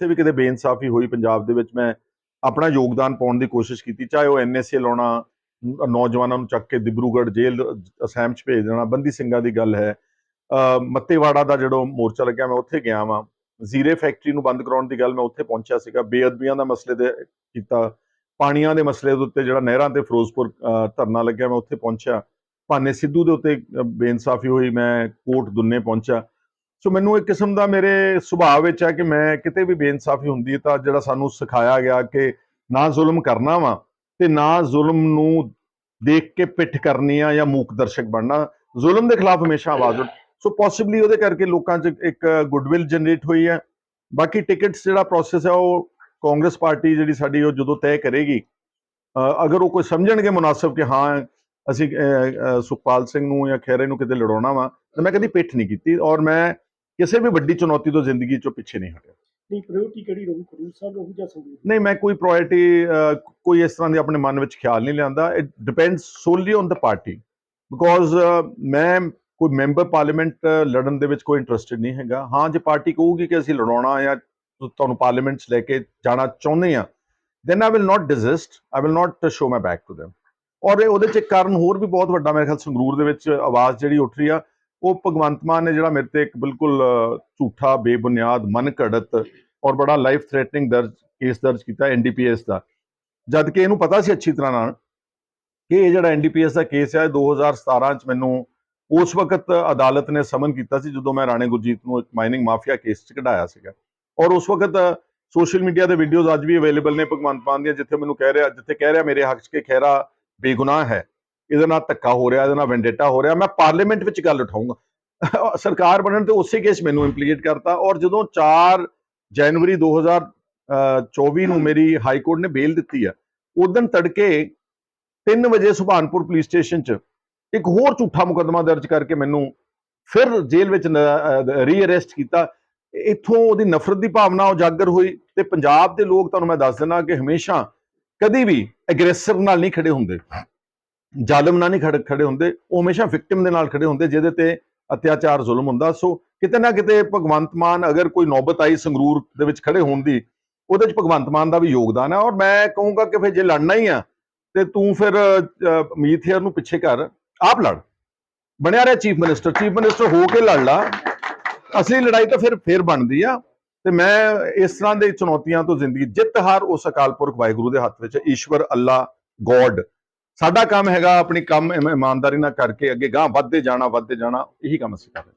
ਜਿੱਥੇ ਵੀ ਕਿਤੇ ਬੇਇਨਸਾਫੀ ਹੋਈ ਪੰਜਾਬ ਦੇ ਵਿੱਚ, ਮੈਂ ਆਪਣਾ ਯੋਗਦਾਨ ਪਾਉਣ ਦੀ ਕੋਸ਼ਿਸ਼ ਕੀਤੀ, ਚਾਹੇ ਉਹ ਐਨਐਸਏ ਲਾਉਣਾ, ਨੌਜਵਾਨਾਂ ਨੂੰ ਚੱਕ ਕੇ ਦਿਬਰੂਗੜ੍ਹ ਜੇਲ੍ਹ ਅਸੈਮ 'ਚ ਭੇਜ ਦੇਣਾ, ਬੰਦੀ ਸਿੰਘਾਂ ਦੀ ਗੱਲ ਹੈ। ਮੱਤੇਵਾੜਾ ਦਾ ਜਿਹੜਾ ਮੋਰਚਾ ਲੱਗਿਆ, ਮੈਂ ਉੱਥੇ ਗਿਆ ਵਾਂ। ਜ਼ੀਰੇ ਫੈਕਟਰੀ ਨੂੰ ਬੰਦ ਕਰਾਉਣ ਦੀ ਗੱਲ ਮੈਂ ਉੱਥੇ ਪਹੁੰਚਿਆ ਸੀਗਾ। ਬੇਅਦਬੀਆਂ ਦਾ ਮਸਲੇ ਦੇ ਕੀਤਾ, ਪਾਣੀਆਂ ਦੇ ਮਸਲੇ ਦੇ ਉੱਤੇ ਜਿਹੜਾ ਨਹਿਰਾਂ ਤੇ ਫਿਰੋਜ਼ਪੁਰ ਧਰਨਾ ਲੱਗਿਆ, ਮੈਂ ਉੱਥੇ ਪਹੁੰਚਿਆ। ਭਾਨੇ ਸਿੱਧੂ ਦੇ ਉੱਤੇ ਬੇਇਨਸਾਫੀ ਹੋਈ, ਮੈਂ ਕੋਟ ਦੁੰਨੇ ਪਹੁੰਚਿਆ। ਸੋ ਮੈਨੂੰ ਇੱਕ ਕਿਸਮ ਦਾ ਮੇਰੇ ਸੁਭਾਅ ਵਿੱਚ ਹੈ ਕਿ ਮੈਂ ਕਿਤੇ ਵੀ ਬੇਇਨਸਾਫੀ ਹੁੰਦੀ ਤਾਂ ਜਿਹੜਾ ਸਾਨੂੰ ਸਿਖਾਇਆ ਗਿਆ ਕਿ ਨਾ ਜ਼ੁਲਮ ਕਰਨਾ ਵਾ ਤੇ ਨਾ ਜ਼ੁਲਮ ਨੂੰ ਦੇਖ ਕੇ ਪਿੱਠ ਕਰਨੀ ਆ ਜਾਂ ਮੂਕ ਦਰਸ਼ਕ ਬਣਨਾ, ਜ਼ੁਲਮ ਦੇ ਖਿਲਾਫ ਹਮੇਸ਼ਾ ਆਵਾਜ਼ ਉੱਠ ਸੋ ਪੋਸੀਬਲੀ ਉਹਦੇ ਕਰਕੇ ਲੋਕਾਂ 'ਚ ਇੱਕ ਗੁੱਡਵਿਲ ਜਨਰੇਟ ਹੋਈ ਹੈ। ਬਾਕੀ ਟਿਕਟਸ ਜਿਹੜਾ ਪ੍ਰੋਸੈਸ ਹੈ ਉਹ ਕਾਂਗਰਸ ਪਾਰਟੀ ਜਿਹੜੀ ਸਾਡੀ ਉਹ ਜਦੋਂ ਤੈਅ ਕਰੇਗੀ ਅਗਰ ਉਹ ਕੋਈ ਸਮਝਣਗੇ ਮੁਨਾਸਬ ਕਿ ਹਾਂ, ਅਸੀਂ ਸੁਖਪਾਲ ਸਿੰਘ ਨੂੰ ਜਾਂ ਖੈਰੇ ਨੂੰ ਕਿਤੇ ਲੜਾਉਣਾ ਵਾ, ਤਾਂ ਮੈਂ ਕਦੀ ਪਿੱਠ ਨਹੀਂ ਕੀਤੀ ਔਰ ਮੈਂ ਕਿਸੇ ਵੀ ਵੱਡੀ ਚੁਣੌਤੀ ਤੋਂ ਜ਼ਿੰਦਗੀ 'ਚੋਂ ਪਿੱਛੇ ਨਹੀਂ ਹਟਿਆ। ਨਹੀਂ ਪ੍ਰਾਇੋਰਟੀ ਕਿਹੜੀ ਰਹੂ ਖਡੂਰ ਸਾਹਿਬ ਰਹੂ ਜਾਂ ਸੰਗਰੂਰ ਨਹੀਂ ਮੈਂ ਕੋਈ ਪ੍ਰਾਇੋਰਟੀ ਕੋਈ ਇਸ ਤਰ੍ਹਾਂ ਦੀ ਆਪਣੇ ਮਨ ਵਿੱਚ ਖਿਆਲ ਨਹੀਂ ਲਿਆਂਦਾ। It depends solely on the party because ਮੈਂ ਕੋਈ ਮੈਂਬਰ ਪਾਰਲੀਮੈਂਟ ਲੜਨ ਦੇ ਵਿੱਚ ਕੋਈ ਇੰਟਰਸਟਿਡ ਨਹੀਂ ਹੈਗਾ। ਹਾਂ ਜੇ ਪਾਰਟੀ ਕਹੂਗੀ ਕਿ ਅਸੀਂ ਲੜਾਉਣਾ ਜਾਂ ਤੁਹਾਨੂੰ ਪਾਰਲੀਮੈਂਟ 'ਚ ਲੈ ਕੇ ਜਾਣਾ ਚਾਹੁੰਦੇ ਆ then I will not desist I will not show my back to them. ਔਰ ਇਹ ਉਹਦੇ 'ਚ ਇੱਕ ਕਾਰਨ ਹੋਰ ਵੀ ਬਹੁਤ ਵੱਡਾ ਮੇਰੇ ਖਿਆਲ ਸੰਗਰੂਰ ਦੇ ਵਿੱਚ ਆਵਾਜ਼ ਜਿਹੜੀ ਉੱਠ ਰਹੀ ਆ ਉਹ ਭਗਵੰਤ ਮਾਨ ਨੇ ਜਿਹੜਾ ਮੇਰੇ ਤੇ ਇੱਕ ਬਿਲਕੁਲ ਝੂਠਾ, ਬੇਬੁਨਿਆਦ ਮਨ ਘੜਤ ਔਰ ਬੜਾ ਲਾਈਫ ਥ੍ਰੈਟਨਿੰਗ ਦਰਜ ਕੇਸ ਦਰਜ ਕੀਤਾ ਐਨਡੀਪੀਐਸ ਦਾ। ਜਦ ਕਿ ਇਹਨੂੰ ਪਤਾ ਸੀ ਅੱਛੀ ਤਰ੍ਹਾਂ ਨਾਲ ਕਿ ਇਹ ਜਿਹੜਾ ਐਨਡੀਪੀਐਸ ਦਾ ਕੇਸ ਹੈ ਇਹ 2017 ਚ ਮੈਨੂੰ ਉਸ ਵਕਤ ਅਦਾਲਤ ਨੇ ਸਮਨ ਕੀਤਾ ਸੀ, ਜਦੋਂ ਮੈਂ ਰਾਣੇ ਗੁਰਜੀਤ ਨੂੰ ਇੱਕ ਮਾਈਨਿੰਗ ਮਾਫੀਆ ਕੇਸ ਚ ਕਢਾਇਆ ਸੀਗਾ। ਔਰ ਉਸ ਵਕਤ ਸੋਸ਼ਲ ਮੀਡੀਆ ਦੇ ਵੀਡੀਓਜ਼ ਅੱਜ ਵੀ ਅਵੇਲੇਬਲ ਨੇ ਭਗਵੰਤ ਮਾਨ ਦੀਆਂ, ਜਿੱਥੇ ਮੈਨੂੰ ਕਹਿ ਰਿਹਾ, ਜਿੱਥੇ ਕਹਿ ਰਿਹਾ ਮੇਰੇ ਹੱਕ 'ਚ ਕਿ ਖੈਰਾ ਬੇਗੁਨਾਹ ਹੈ। ਇਹਦੇ ਨਾਲ ਧੱਕਾ ਹੋ ਰਿਹਾ, ਇਹਦੇ ਨਾਲ ਵੈਂਡੇਟਾ ਹੋ ਰਿਹਾ, ਮੈਂ ਪਾਰਲੀਮੈਂਟ ਵਿੱਚ ਗੱਲ ਉਠਾਊਂਗਾ। ਸਰਕਾਰ ਬਣਨ ਤੇ ਉਸੇ ਕੇਸ ਮੈਨੂੰ ਇੰਪਲੀਟ ਕਰਤਾ ਔਰ ਜਦੋਂ 4 ਜਨਵਰੀ 2024 ਨੂੰ ਮੇਰੀ ਹਾਈ ਕੋਰਟ ਨੇ ਬੇਲ ਦਿੱਤੀ ਆ ਉਦੋਂ ਤੜਕੇ 3 ਵਜੇ ਸੁਭਾਨਪੁਰ ਪੁਲਿਸ ਸਟੇਸ਼ਨ 'ਚ ਇੱਕ ਹੋਰ ਝੂਠਾ ਮੁਕੱਦਮਾ ਦਰਜ ਕਰਕੇ ਮੈਨੂੰ ਫਿਰ ਜੇਲ੍ਹ ਵਿੱਚ ਰੀਅਰੈਸਟ ਕੀਤਾ। ਇੱਥੋਂ ਉਹਦੀ ਨਫ਼ਰਤ ਦੀ ਭਾਵਨਾ ਉਜਾਗਰ ਹੋਈ ਤੇ ਪੰਜਾਬ ਦੇ ਲੋਕ ਤੁਹਾਨੂੰ ਮੈਂ ਦੱਸ ਦਿੰਦਾ ਕਿ ਹਮੇਸ਼ਾ ਕਦੀ ਵੀ ਐਗਰੈਸਰ ਨਾਲ ਨਹੀਂ ਖੜੇ ਹੁੰਦੇ। ਜ਼ਾਲਮ ਨਾਲ ਨਹੀਂ ਖੜੇ ਖੜੇ ਹੁੰਦੇ ਉਹ ਹਮੇਸ਼ਾ ਵਿਕਟਿਮ ਦੇ ਨਾਲ ਖੜੇ ਹੁੰਦੇ ਜਿਹਦੇ ਤੇ ਅਤਿਆਚਾਰ ਜ਼ੁਲਮ ਹੁੰਦਾ। ਸੋ ਕਿਤੇ ਨਾ ਕਿਤੇ ਭਗਵੰਤ ਮਾਨ ਅਗਰ ਕੋਈ ਨੌਬਤ ਆਈ ਸੰਗਰੂਰ ਦੇ ਵਿੱਚ ਖੜੇ ਹੋਣ ਦੀ ਉਹਦੇ ਵਿੱਚ ਭਗਵੰਤ ਮਾਨ ਦਾ ਵੀ ਯੋਗਦਾਨ ਹੈ ਔਰ ਮੈਂ ਕਹੂੰਗਾ ਕਿ ਫਿਰ ਜੇ ਲੜਨਾ ਹੀ ਆ ਤੇ ਤੂੰ ਫਿਰ ਅ, ਮੀਥੇਅਰ ਨੂੰ ਪਿੱਛੇ ਕਰ। ਆਪ ਲੜ। ਬਣਿਆ ਰਿਹਾ ਚੀਫ ਮਿਨਿਸਟਰ ਚੀਫ ਮਿਨਿਸਟਰ ਹੋ ਕੇ ਲੜ ਲਾ। ਅਸਲੀ ਲੜਾਈ ਤਾਂ ਫਿਰ ਫਿਰ ਬਣਦੀ ਆ। ਤੇ ਮੈਂ ਇਸ ਤਰ੍ਹਾਂ ਦੇ ਚੁਣੌਤੀਆਂ ਤੋਂ ਜ਼ਿੰਦਗੀ ਜਿੱਤ ਹਾਰ ਉਸ ਅਕਾਲ ਪੁਰਖ ਵਾਹਿਗੁਰੂ ਦੇ ਹੱਥ ਵਿੱਚ। ਈਸ਼ਵਰ ਅੱਲਾ ਗੋਡ। ਸਾਡਾ ਕੰਮ ਹੈਗਾ ਆਪਣੀ ਕੰਮ ਇਮਾਨਦਾਰੀ ਨਾਲ ਕਰਕੇ ਅੱਗੇ ਗਾਂ ਵੱਧਦੇ ਜਾਣਾ ਵੱਧਦੇ ਜਾਣਾ, ਇਹੀ ਕੰਮ ਅਸੀਂ ਕਰ ਰਹੇ